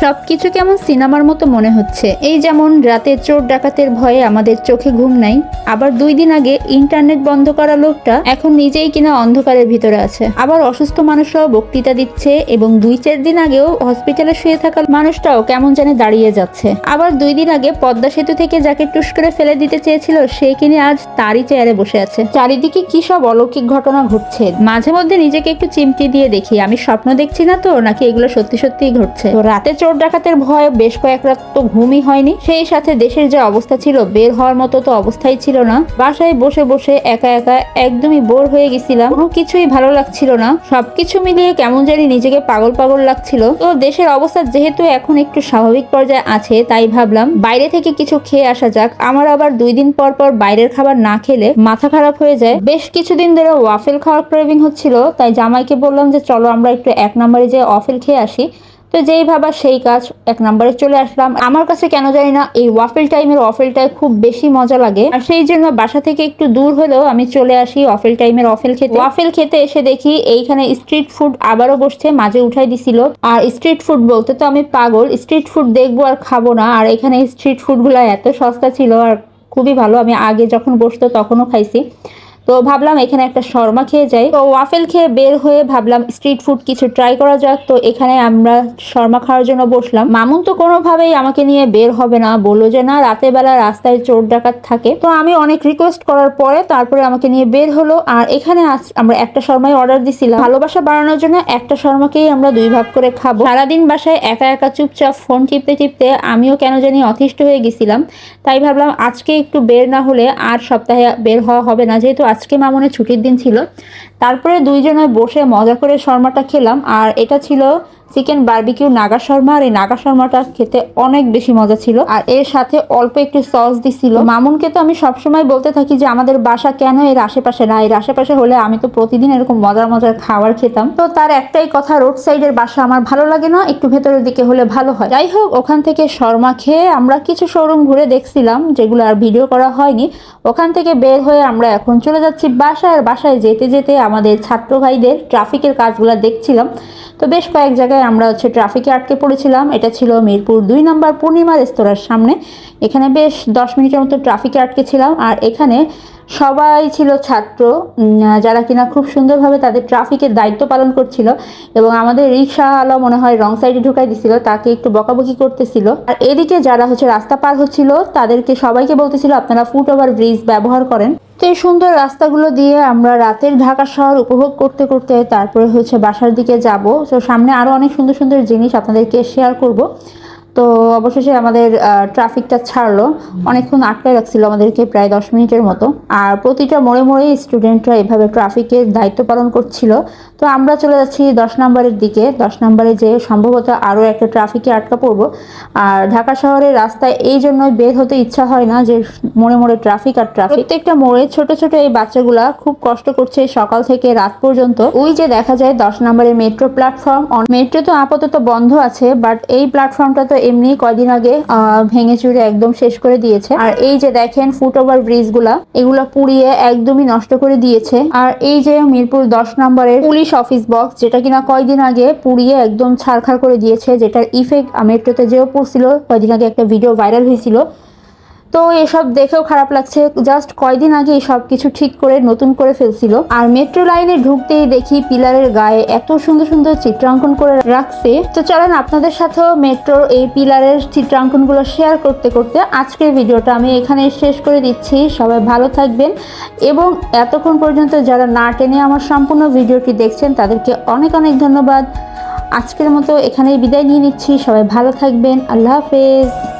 সবকিছু কেমন সিনেমার মতো মনে হচ্ছে। এই যেমন রাতে চোর ডাকাতের ভয়ে আমাদের চোখে ঘুম নাই, আবার দুই দিন আগে ইন্টারনেট বন্ধ করা লোকটা এখন নিজেই কিনা অন্ধকারের ভিতরে আছে। আবার অসুস্থ মানুষরাও বক্তৃতা দিচ্ছে এবং দুই চার দিন আগেও হসপিটালে শুয়ে থাকা মানুষটাও কেমন জানে দাঁড়িয়ে যাচ্ছে। আবার দুই দিন আগে পদ্মা সেতু থেকে যাকে টুস করে ফেলে দিতে চেয়েছিল, সে কিনে আজ তারই চেয়ারে বসে আছে। চারিদিকে কি সব অলৌকিক ঘটনা ঘটছে? মাঝে মধ্যে নিজেকে একটু চিমটি দিয়ে দেখি। আমি স্বপ্ন দেখছি না তো, নাকি এগুলো সত্যি সত্যিই ঘটছে? তো রাতে চোর ডাকাতের ভয়ে বেশ কয়েক রাত তো ঘুমই হয়নি। সেই সাথে দেশের যে অবস্থা ছিল, বের হওয়ার মতো তো অবস্থাই ছিল না। বাসায় বসে বসে একা একা একদমই বোর হয়ে গেছিলাম। কোনো কিছুই ভালো লাগছিল না। সবকিছু মিলিয়ে কেমন জানি নিজেকে পাগল পাগল লাগছিল। তো দেশের অবস্থা যেহেতু এখন একটু স্বাভাবিক পর্যায়ে আছে, তাই ভাবলাম বাইরে থেকে কিছু খেয়ে আসা যাক। আমার আবার দুই দিন পর পর বাইরের খাবার না খেলে মাথা খারাপ হয়ে যায়। বেশ কিছুদিন ধরে ওয়াফেল খাওয়ার ক্রেভিং হচ্ছিল, তাই জামাইকে বললাম যে, চলো আমরা একটু এক নম্বরে যে ওয়াফেল খেয়ে আসি। তো যেই ভাবা, সেই কাজ এক নম্বরে চলে আসলাম। আমার কাছে কেন জানি না এই ওয়াফেল টাইমের ওয়াফেলটাই খুব বেশি মজা লাগে। আর সেই জন্য বাসা থেকে একটু দূর হলেও আমি চলে আসি ওয়াফেল টাইমের ওয়াফেল খেতে। ওয়াফেল খেতে এসে দেখি এইখানে স্ট্রিট ফুড আবারও বসছে, মাঝে উঠাই দিছিল। আর স্ট্রিট ফুড বলতে তো আমি পাগল স্ট্রিট ফুড দেখব আর খাব না। আর এখানে স্ট্রিট ফুডগুলো এত সস্তা ছিল আর খুবই ভালো। আমি আগে যখন বসতো তখনও খাইছি। তো ভাবলাম এখানে একটা শর্মা খেয়ে যাই। তো ওয়াফেল খেয়ে বের হয়ে ভাবলাম স্ট্রিট ফুড কিছু ট্রাই করা যাক। তো এখানে আমরা শর্মা খাওয়ার জন্য বসলাম। মামুন তো কোনোভাবেই আমাকে নিয়ে বের হবে না, বলল যে, না রাতের বেলা রাস্তায় চোর ডাকাত থাকে। তো আমি অনেক রিকোয়েস্ট করার পরে তারপরে আমাকে নিয়ে বের হলো। আর এখানে আমরা একটা শর্মাই অর্ডার দিছিলাম। ভালোবাসা বাড়ানোর জন্য একটা শর্মাকেই আমরা দুই ভাগ করে খাব। সারাদিন বাসায় একা একা চুপচাপ ফোন টিপতে টিপতে আমিও কেন জানি অতিষ্ঠ হয়ে গেছিলাম। তাই ভাবলাম আজকে একটু বের না হলে আর সপ্তাহে বের হওয়া হবে না। যেহেতু আজকে মামনের ছুটির দিন ছিল। তারপরে দুইজনে বসে মজা করে শর্মাটা খেলাম। আর এটা ছিল চিকেন বারবিকিউ নাগা শর্মা। আর এই নাগা শর্মাটা খেতে অনেক বেশি মজা ছিল। আর এর সাথে অল্প একটু সস দিছিল। মামুনকে তো আমি সবসময় বলতে থাকি যে, আমাদের বাসা কেন এর আশেপাশে না? এর আশেপাশে হলে আমি তো প্রতিদিন এরকম মজার মজার খাবার খেতাম। তো তার একটাই কথা, রোড সাইডের বাসা আমার ভালো লাগে না, একটু ভেতরের দিকে হলে ভালো হয়। যাই হোক, ওখান থেকে শর্মা খেয়ে আমরা কিছু শোরুম ঘুরে দেখছিলাম, যেগুলো আর ভিডিও করা হয়নি। ওখান থেকে বের হয়ে আমরা এখন চলে যাচ্ছি বাসায়। আর বাসায় যেতে যেতে আমাদের ছাত্র ভাইদের ট্রাফিকের কাজগুলো দেখছিলাম। তো বেশ কয়েক জায়গায় আমরা হচ্ছে ট্রাফিকে আটকে পড়েছিলাম। এটা ছিল মিরপুর দুই নম্বর পূর্ণিমা রেস্তোরাঁর সামনে। এখানে বেশ দশ মিনিটের মতো ট্রাফিকে আটকে ছিলাম। আর এখানে সবাই ছিল ছাত্র যারা কিনা খুব সুন্দরভাবে তাদের ট্রাফিকের দায়িত্ব পালন করছিল এবং আমাদের রিক্সাওয়ালা মনে হয় রং সাইডে ঢুকাই দিছিল, তাকে একটু বকাবকি করতেছিল। আর এদিকে যারা হচ্ছে রাস্তা পার হচ্ছিল, তাদেরকে সবাইকে বলতেছিল, আপনারা ফুট ওভার ব্রিজ ব্যবহার করেন। তো এই সুন্দর রাস্তাগুলো দিয়ে আমরা রাতের ঢাকা শহর উপভোগ করতে করতে তারপরে হচ্ছে বাসার দিকে যাব। তো সামনে আরও অনেক সুন্দর সুন্দর জিনিস আপনাদেরকে শেয়ার করব। তো অবশেষে আমাদের ট্রাফিকটা ছাড়লো। অনেকক্ষণ আটকায় রাখছিল আমাদেরকে প্রায় দশ মিনিটের মতো। আর প্রতিটা মোড়ে মোড়ে স্টুডেন্টরা এভাবে ট্রাফিকের দায়িত্ব পালন করছিল। তো আমরা চলে যাচ্ছি দশ নম্বরের দিকে। দশ নম্বরে যে সম্ভবত আরও একটা ট্রাফিকে আটকা পড়ব। আর ঢাকা শহরের রাস্তায় এই জন্যই বের হতে ইচ্ছা হয় না যে মোড়ে মোড়ে ট্রাফিক আর ট্রাফিক প্রত্যেকটা মোড়ে ছোট ছোট এই বাচ্চাগুলা খুব কষ্ট করছে সকাল থেকে রাত পর্যন্ত। ওই যে দেখা যায় দশ নম্বরের মেট্রো প্ল্যাটফর্ম মেট্রো তো আপাতত বন্ধ আছে বাট এই প্ল্যাটফর্মটা তো এমনি কয়দিন আগে ভেঙে চুরে একদম শেষ করে দিয়েছে। আর এই যে দেখেন ফুট ওভার ব্রিজগুলা, এগুলা পুড়িয়ে একদমই নষ্ট করে দিয়েছে। আর এই যে মিরপুর দশ নম্বরের পুলিশ অফিস বক্স যেটা কিনা কয়দিন আগে পুড়িয়ে একদম ছাড়খাড় করে দিয়েছে, যেটার ইফেক্ট মেট্রোতে যেও পড়ছিল, কয়দিন আগে একটা ভিডিও ভাইরাল হয়েছিল। তো এসব দেখেও খারাপ লাগছে। জাস্ট কয়দিন আগে সব কিছু ঠিক করে, নতুন করে ফেলছিল। আর মেট্রো লাইনে ঢুকতেই দেখি পিলারের গায়ে এত সুন্দর সুন্দর চিত্রাঙ্কন করে রাখছে। তো চলেন আপনাদের সাথেও মেট্রোর এই পিলারের চিত্রাঙ্কনগুলো শেয়ার করতে করতে আজকের ভিডিওটা আমি এখানে শেষ করে দিচ্ছি। সবাই ভালো থাকবেন এবং এতক্ষণ পর্যন্ত যারা না টেনে আমার সম্পূর্ণ ভিডিওটি দেখছেন, তাদেরকে অনেক অনেক ধন্যবাদ। আজকের মতো এখানেই বিদায় নিয়ে নিচ্ছি। সবাই ভালো থাকবেন। আল্লাহ হাফেজ।